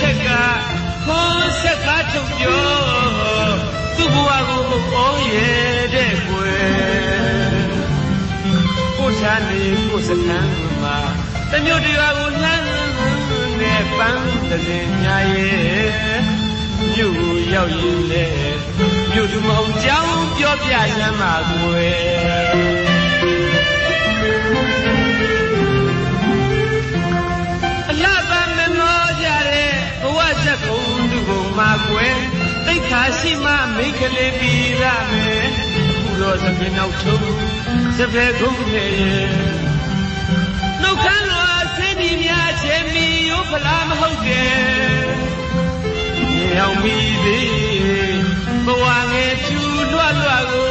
ထက်ကခွန်ဆက်ကားထုတ်ပြောသူ့ဘဝကိုမပေါ်ရဲ့ နေကိုစခန်းမှာတမျိုးတရားကိုလှမ်းနဲ့ပန်းတဲ့ညာရဲ့မြို့ကိုရောက်ရင်လေမြို့သူမအောင်ကြောင်းပြောပြရမ်းပါကွယ်အလှပမမောကြတဲ့ဘဝဇက်ကုံသူဘုံမှာကွယ်တိတ်ခါရှိမှမိတ်ကလေးပြီးရမယ်အခု တော့သခင်နောက်ထုံးစပယ်ကုန်းနဲ့နှုတ်ခမ်းတော်ဆင်းဒီများချေမီရိုးဖလားမဟုတ်တယ်မြေအောင်မီသေးဘဝငယ်ချူလွတ်လွတ်ကို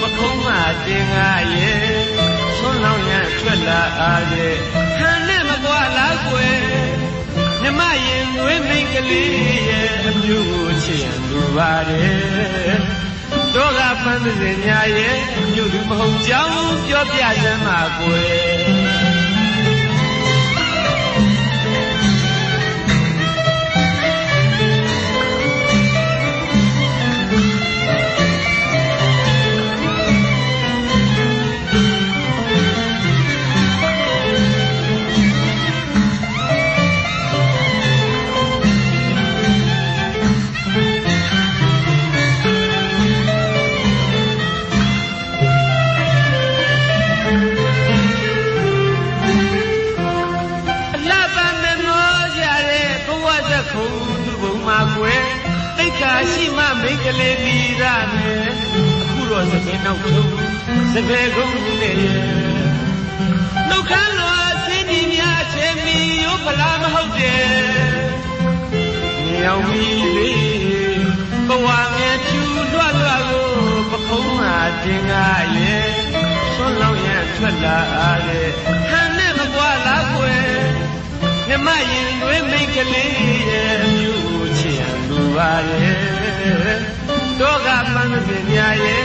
ပခုံးမတင်ငါရဲ့ဆွမ်းလောင်းရထွက်လာအားတဲ့ဟန်နဲ့မကွာလားကွယ်မြမရင်ငွေမိန်ကလေးရဲ့အမျိုးကိုချစ်ရန်လိုပါတယ် တော့ကပန်းစင်ညာရဲ့မြို့သူမဟုတ်ကြောင်းပြောပြစမ်းပါကွယ် ကလေးပြီးရမယ်အခုတော့သခင်နောက်ထုံးစပယ်ကုန်းနဲ့နှုတ်ခမ်းတော်စင်းဒီများချေမီရိုးဖလားမဟုတ်တယ်မြောင်မီလေးဘဝငယ်ချူလွတ်လွတ်ကိုပခုံးမှာတင်ကားရဲ့ဆွမ်းလောင်းရထွက်လာအားတဲ့ဟန်နဲ့မကွာလားကွယ်မြမရင်တွင်မိတ်ကလေးရဲ့အမျိုးချစ်ရန် လိုပါရဲ့တော့ကပန်းစင်များရဲ့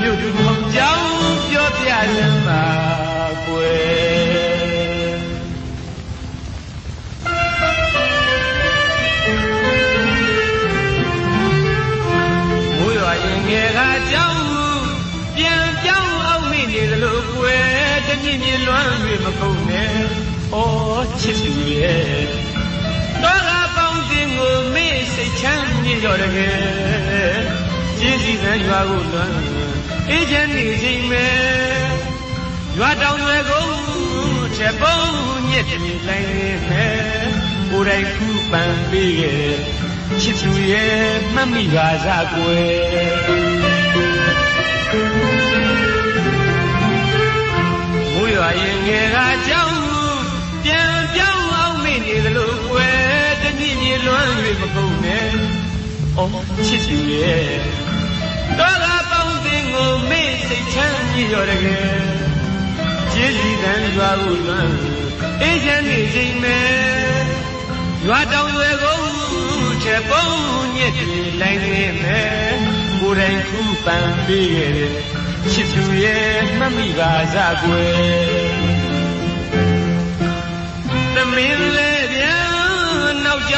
မြို့သူမဟုတ်ကြောင်းပြောပြရမ်းပါကွယ်မိုးရွာရင်ငယ်ကကြောင်းပြန်ပြောင်းအောင်မိနေသလိုကွယ်တနည်းမြလွမ်း၍မကုန်နဲ့ဩချစ်သူရဲ့တော့ ကပေါင်းတင်ကိုမေ့စိတ်ချမ်းမြေတော်တကယ်ကျေးဇူးနဲ့ရွာကိုလွမ်းအေးချမ်းနေချိန်မဲ့ရွာတောင်တွေကိုချက်ပုံးညစ်ပြေလိုက်နေမယ်ကိုယ်တိုင်ခုပန်ပေးခဲ့ချစ်သူရဲ့မှတ်မိပါစားကွယ်မိုးရွာရင်ငယ်ကကြောင်းပြန်ပြော လွမ်း၍မကုန်နဲ့အော်ချစ်သူရဲ့တော့ကပေါင်းတင်ကိုမေ့စိတ်ချမ်းမြေတော်တကယ်ကျေးဇူးတန်ရွာကိုလွမ်းအေးချမ်းနေချိန်မဲ့ရွာတောင်တွေကိုချက်ပုံးညစ်ပြေလိုက်နေမယ်ကိုယ်တိုင်ခုပန်ပေးခဲ့တဲ့ချစ်သူရဲ့မှတ်မိပါစားကွယ်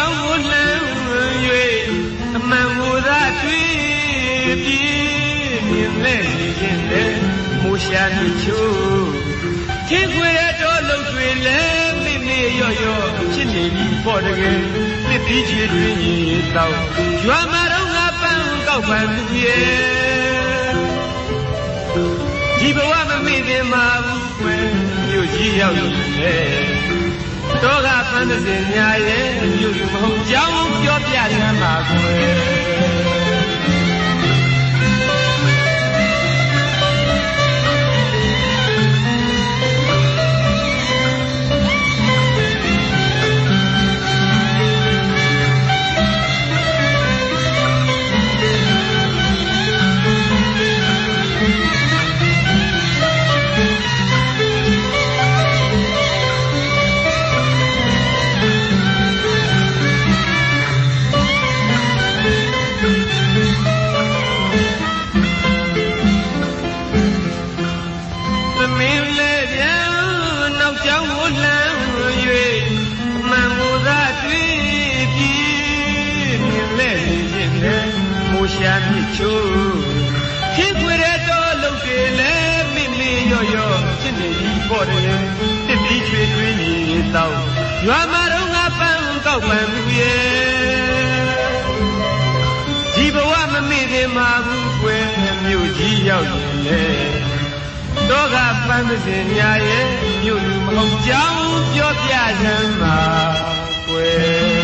က်ကြောင်းကိုလှမ်း၍အမှန်ကိုသာတွေ့ပြီးမြင်လဲနေခြင်းလေမိုးရှာနေချိုးချင်းခွေရတော့လှုပ်တွေလဲမိမိရော့ရော့ဖြစ်နေပြီပေါ့တကယ်နှစ်ပြီးချီတွင်ရေတော့ရွာမှာတော့ငါပန်းကောက်ပန်းသူရဲ့ဒီဘဝမမေ့သင်ပါဘူးကွယ်မြို့ကြီးရောက်ရင်လေ တော့ကပန်းတဲ့များရဲ့မြို့လူမဟုတ်ကြောင်းပြောပြရမ်းပါကွယ် ရှာမြစ်ချိုးဖြစ်ခွေတဲ့တော့လုံတွေလဲမိမိရော့ရော့ဖြစ်နေပြီပေါ့တယ်တစ်ပြီးချွေတွင်းနေတော့ရွာမှာတော့ငါပန်းကောက်ပန်းဘူးရဲ့ဒီဘဝမမေ့ခင်မှာဘူးကွယ်မြို့ကြီးရောက်ရင်လေတော့ကပန်းစင်ညာရဲ့မြို့လူမဟုတ်ကြောင်းပြောပြစမ်းပါကွယ်